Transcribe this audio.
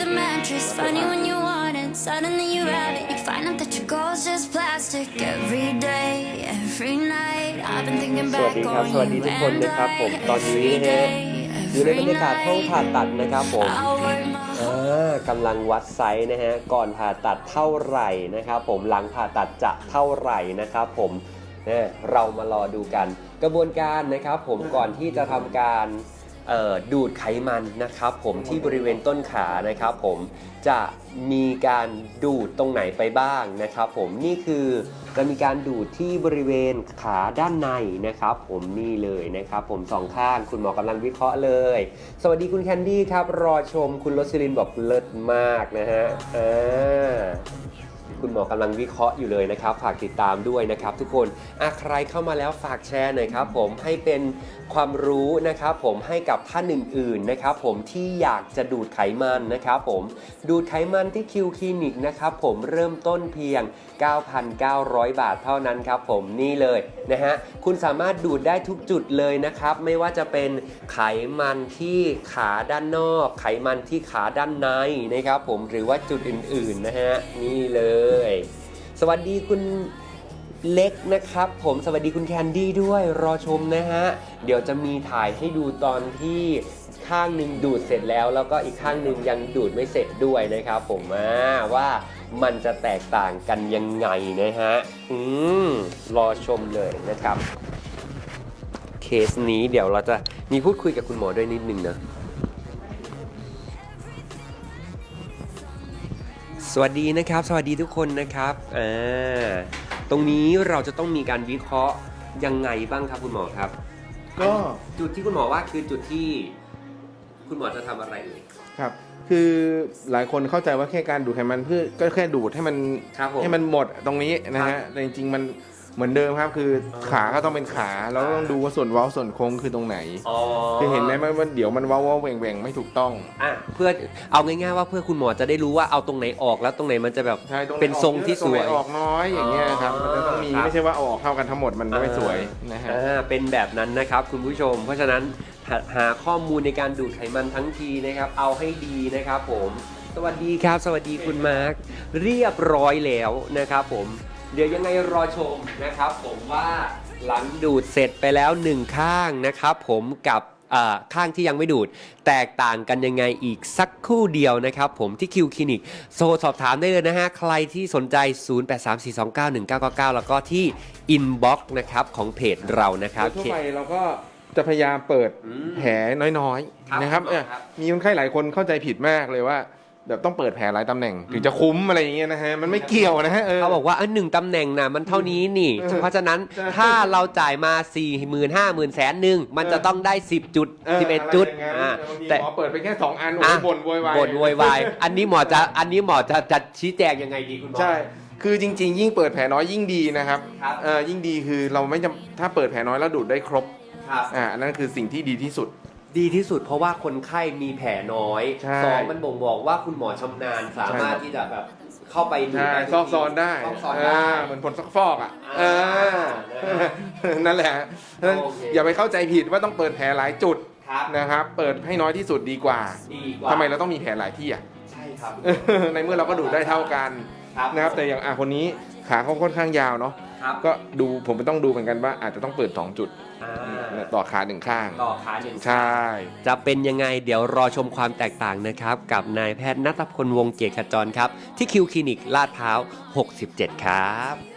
the mattress. Find it when you want it, suddenly you have it. You find out that your goal's just plastic. Every day, every night, I've been thinking สวัส back ดีครับ on สวัสดี you ทุกคน and นะครับ ผม I. ตอนนี้ Every นะฮะ day, อยู่ใน every บรรยากาศห้อง night. ผ่าตัดนะครับผม I'll work my อ่ากำลังวัดไซส์นะฮะ ก่อนผ่าตัดเท่าไหร่นะครับผม หลังผ่าตัดจะเท่าไหร่นะครับผมเนี่ยเรามารอดูกัน กระบวนการนะครับผม ก่อนที่จะทำการเอ่อ ดูดไขมันนะครับผมที่บริเวณต้นขานะครับผมจะมีการดูดตรงไหนไปบ้างนะครับผมนี่คือจะมีการดูดที่บริเวณขาด้านในนะครับ ผมนี่เลยนะครับผมสองข้างคุณหมอกำลังวิเคราะห์เลย สวัสดีคุณแคนดี้ครับ รอชมคุณโรสลินบอกเลิศมากนะฮะอ่า คุณหมอกำลังวิเคราะห์อยู่เลยนะครับ ฝากติดตามด้วยนะครับ ทุกคนอะใครเข้ามาแล้วฝากแชร์หน่อยครับผมให้เป็นความรู้นะครับผมให้กับท่านอื่นๆนะครับผมที่อยากจะดูดไขมันนะครับผมดูดไขมันที่คิวคลินิกนะครับผมเริ่มต้นเพียง 9,900 บาทเท่านั้นครับผมนี่เลยนะฮะคุณสามารถดูดได้ทุกจุดเลยนะครับ ไม่ว่าจะเป็นไขมันที่ขาด้านนอก ไขมันที่ขาด้านในนะครับผมหรือว่าจุดอื่นๆนะฮะนี่เลยสวัสดีคุณเล็กนะครับ ผมสวัสดีคุณแคนดี้ด้วยรอชมนะฮะ เดี๋ยวจะมีถ่ายให้ดูตอนที่ข้างหนึ่งดูดเสร็จแล้ว แล้วก็อีกข้างหนึ่งยังดูดไม่เสร็จด้วยนะครับผมว่ามันจะแตกต่างกันยังไงนะฮะ อืมรอชมเลยนะครับ เคสนี้เดี๋ยวเราจะมีพูดคุยกับคุณหมอด้วยนิดนึงนะ สวัสดีนะครับ สวัสดีทุกคนนะครับอ่าตรงนี้เราจะต้องมีการวิเคราะห์ยังไงบ้างครับคุณหมอครับ ก็จุดที่คุณหมอว่าคือจุดที่คุณหมอจะทำอะไรเอ่ย ครับ คือหลายคนเข้าใจว่าแค่การดูดไขมันเพื่อก็แค่ดูดให้มันครับผมให้มันหมดตรงนี้นะครัฮะบแต่จริงๆมัน เหมือนเดิมครับคือออขาก็ต้องเป็นขาแล้วต้องดูว่าส่วนเว้าส่วนโค้งคือตรงไหนอ๋อคือเห็นไหมว่าเดี๋ยวมันเว้าเว้าแหว่งแหว่งไม่ถูกต้อง อะเพื่อเอาง่ายๆว่าเพื่อคุณหมอจะได้รู้ว่าเอาตรงไหนออกแล้วตรงไหนมันจะแบบใช่ตรงไหเป็นทรงที่สวยตรงไหนออกน้อยอย่างเงี้ยครับอ๋อมันจะต้องมีครับ ไม่ใช่ว่าเอาออกเท่ากันทั้งหมดมันไม่สวยนะฮะ อ่าเป็นแบบนั้นนะครับคุณผู้ชม เพราะฉะนั้นหาหาข้อมูลในการดูดไขมันทั้งทีนะครับ เอาให้ดีนะครับผม สวัสดีครับ สวัสดีคุณมาร์คเรียบร้อยแล้วนะครับผม เดี๋ยวยังไงรอชมนะครับผมว่าหลังดูดเสร็จไปแล้วหนึ่งข้างนะครับผมกับอ่าข้างที่ยังไม่ดูด แตกต่างกันยังไงอีกสักครู่เดียวนะครับผมที่คิวคลินิกโทรสอบถามได้เลยนะฮะ ใครที่สนใจ 0834291999 แล้วก็ที่อินบ็อกซ์นะครับของเพจเรานะครับโดยทั่วไปเราก็จะพยายามเปิดอืมแผลน้อยครับๆนะครับครับเออมีคนไข้หลายคนเข้าใจผิดมากเลยว่า แบบต้องเปิดแผลหลายตำแหน่งถึงจะคุ้มอะไรอย่างเงี้ยนะฮะมันไม่เกี่ยวนะฮะเออ เขาบอกว่าเออหนึ่งตำแหน่งนะมันเท่านี้นี่ เออเพราะฉะนั้นใช่ถ้าเราจ่ายมา4 0 0 0 0 5 0 0 0 0แสนหนึ่งมันจะต้องได้ 10 จุด เออ11 จุดอะไรอย่างอ่าเงี้ยบางทีแต่หมอเปิดไปแค่สองอันโอ้อะยบ่นโวยวาย บ่นโวยวายอันนี้หมอจะอันนี้หมอจะจะชี้แจงยังไงดีคุณหมอ ใช่ คือจริง ๆ ยิ่งเปิดแผลน้อยยิ่งดีนะครับครับ เออยิ่งดีคือเราไม่จำถ้าเปิดแผลน้อยแล้วดูดได้ครบ ครับ อ่าอันนั่นคือสิ่งที่ดีที่สุด ดีที่สุดเพราะว่าคนไข้มีแผลน้อยใช่ สองมันบ่งบอกว่าคุณหมอชำนาญสามารถที่จะแบบเข้าไปดูใช่ได้ทุกซอกซอนได้ซอกซอนเอได้อเหมือนผลซักฟอกอะอ่าเออนั่นแหละเพราะฉะนั้นโอเค อย่าไปเข้าใจผิดว่าต้องเปิดแผลหลายจุดครับนะครับ เปิดให้น้อยที่สุดดีกว่าดีกว่าทำไมเราต้องมีแผลหลายที่อะ ใช่ครับ ในเมื่อเราก็ดูดได้เท่ากันครับ นะครับแต่อย่างอะคนนี้ขาเขาค่อนข้างยาวเนาะ ครับก็ดูผมต้องดูเหมือนกันว่าอาจจะต้องเปิด 2 จุดอ่าต่อขาหนึ่งข้าง ต่อขาหนึ่งใช่ จะเป็นยังไงเดี๋ยวรอชมความแตกต่างนะครับ กับนายแพทย์นัทพลวงศ์เกียรติขจรครับ ที่คิวคลินิกลาดพร้าว 67 ครับ